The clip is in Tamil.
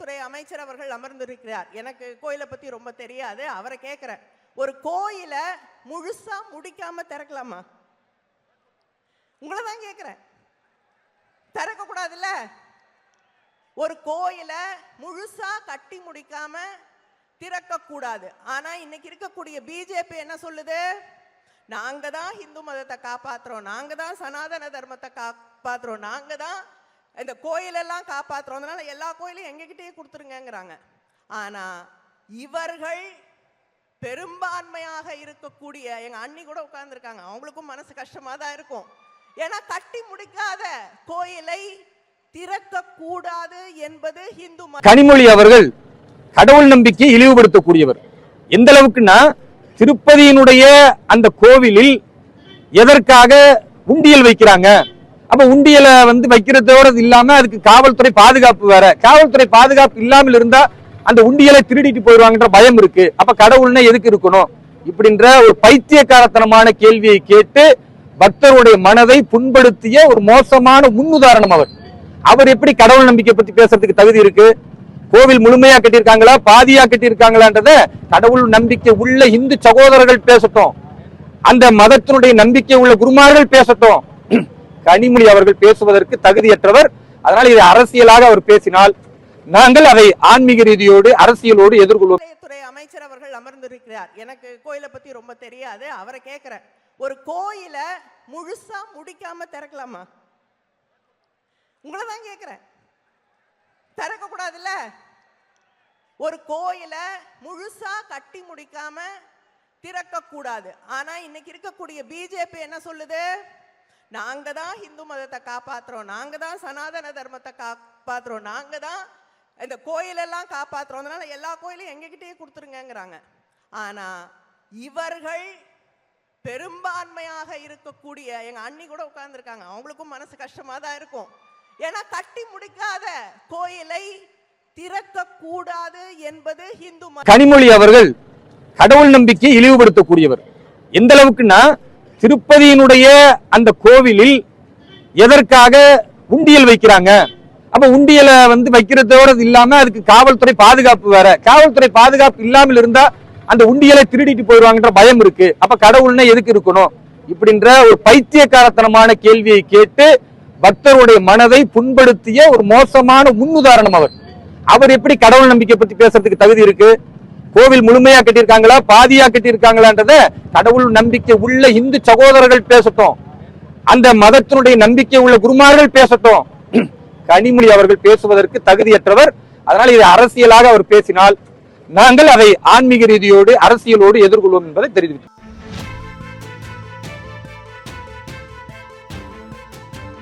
துறை அமைச்சர் அவர்கள் அமர்ந்திருக்கிறார். எனக்கு கோயிலை பத்தி ரொம்ப தெரியாது. அவரை கேட்கிறேன் ஒரு கோயிலை முழுசா முடிக்காம திறக்கலாமா? உங்களை தான் கேட்கிறேன் திறக்க கூடாதுல்ல ஒரு கோயிலை முழுசா கட்டி முடிக்காம திறக்க கூடாது ஆனா இன்னைக்கு இருக்கக்கூடிய பிஜேபி என்ன சொல்லுது? நாங்க தான் இந்து மதத்தை காப்பாத்துறோம். நாங்க தான் சனாதன தர்மத்தை காப்பாத்துறோம். நாங்க தான் இந்த கோயிலெல்லாம் காப்பாற்றுறோம் அதனால எல்லா கோயிலையும் எங்ககிட்டயே கொடுத்துருங்கிறாங்க ஆனால் இவர்கள் பெரும்பான்மையாக இருக்கக்கூடிய எங்கள் அண்ணி கூட உட்கார்ந்துருக்காங்க. அவங்களுக்கும் மனசு கஷ்டமாக தான் இருக்கும். ஏன்னா கட்டி முடிக்காத கோயிலை திறக்கக்கூடாது என்பது இந்து கனிமொழி அவர்கள் கடவுள் நம்பிக்கையை இழிவுபடுத்தக்கூடியவர். எந்த அளவுக்குன்னா திருப்பதியினுடைய அந்த கோவிலில் எதற்காக உண்டியல் வைக்கிறாங்க? அப்ப உண்டியலை வந்து வைக்கிறதோட இல்லாம அதுக்கு காவல்துறை பாதுகாப்பு வேற. காவல்துறை பாதுகாப்பு இல்லாமல் இருந்தா அந்த உண்டியலை திருடிட்டு போயிடுவாங்கன்ற பயம் இருக்கு. அப்ப கடவுள்னா எதுக்கு இருக்கணும்? இப்படின்ற ஒரு பைத்தியக்காரத்தனமான கேள்வியை கேட்டு பக்தருடைய மனதை புண்படுத்திய ஒரு மோசமான முன்னுதாரணம் அவர். அவர் எப்படி கடவுள் நம்பிக்கை பத்தி பேசுறதுக்கு தகுதி இருக்கு? கோவில் முழுமையா கட்டியிருக்காங்களா? பாதியா கட்டியிருக்காங்களான்றத கடவுள் நம்பிக்கை உள்ள இந்து சகோதரர்கள் பேசட்டும். அந்த மதத்தினுடைய நம்பிக்கை உள்ள குருமார்கள் பேசட்டும். கனிமொழி அவர்கள் பேசுவதற்கு தகுதியற்றவர். அதனால் இதை அரசியலாக அவர் பேசினால் நாங்கள் அதை ஆன்மீக ரீதியோடு அரசியலோடு எதிர்கொள்வோம். துறை அமைச்சர் அவர்கள் அமர்ந்திருக்கிறார். எனக்கு கோயிலை பத்தி ரொம்ப தெரியாது. அவரை கேட்கிறேன் ஒரு கோயில முழுசா முடிக்காம திறக்கலாமா? உங்களை தான் கேட்கிறேன் திறக்க கூடாதுல்ல? ஒரு கோயில முழுசா கட்டி முடிக்காம திறக்க கூடாது ஆனா இன்னைக்கு இருக்கக்கூடிய பிஜேபி என்ன சொல்லுது? நாங்க தான் இந்து மதத்தை காப்பாத்துறோம் நாங்க தான் சனாதன தர்மத்தை காப்பாத்துறோம் நாங்க தான் இந்த கோயிலெல்லாம் காப்பாத்துறோம். அதனால எல்லா கோயிலையும் எங்ககிட்டயே கொடுத்துருங்கிறாங்க ஆனா இவர்கள் பெரும்பான்மையாக இருக்கக்கூடிய எங்க அண்ணி கூட உட்கார்ந்துருக்காங்க. அவங்களுக்கும் மனசு கஷ்டமா தான் இருக்கும். ஏன்னா கட்டி முடிக்காத கோயிலை திறக்க கூடாது என்பது இந்து கனிமொழி அவர்கள் கடவுள் நம்பிக்கையை இழிவுபடுத்தக்கூடியவர். எந்த அளவுக்குன்னா திருப்பதியினுடைய அந்த கோவிலில் எதற்காக உண்டியல் வைக்கிறாங்க? அப்ப உண்டியலை வந்து வைக்கிறதோட இல்லாம அதுக்கு காவல்துறை பாதுகாப்பு வேற. காவல்துறை பாதுகாப்பு இல்லாமல் இருந்தா அந்த உண்டியலை திருடிட்டு போயிடுவாங்கன்ற பயம் இருக்கு. அப்ப கடவுள்னா எதுக்கு இருக்கணும்? இப்படின்ற ஒரு பைத்தியக்காரத்தனமான கேள்வியை கேட்டு பக்தருடைய மனதை புண்படுத்திய ஒரு மோசமான முன்னுதாரணம் அவர். அவர் எப்படி கடவுள் நம்பிக்கை பத்தி பேசுறதுக்கு தகுதி இருக்கு? கோவில் முழுமையா கட்டியிருக்காங்களா? பாதியா கட்டியிருக்காங்களான்றத கடவுள் நம்பிக்கை உள்ள இந்து சகோதரர்கள் பேசட்டும். அந்த மதத்தினுடைய நம்பிக்கை உள்ள குருமார்கள் பேசட்டும். கனிமொழி அவர்கள் பேசுவதற்கு தகுதியற்றவர். அதனால் இதை அரசியலாக அவர் பேசினால் நாங்கள் அதை ஆன்மீக ரீதியோடு அரசியலோடு எதிர்கொள்வோம் என்பதை தெரிவித்தோம்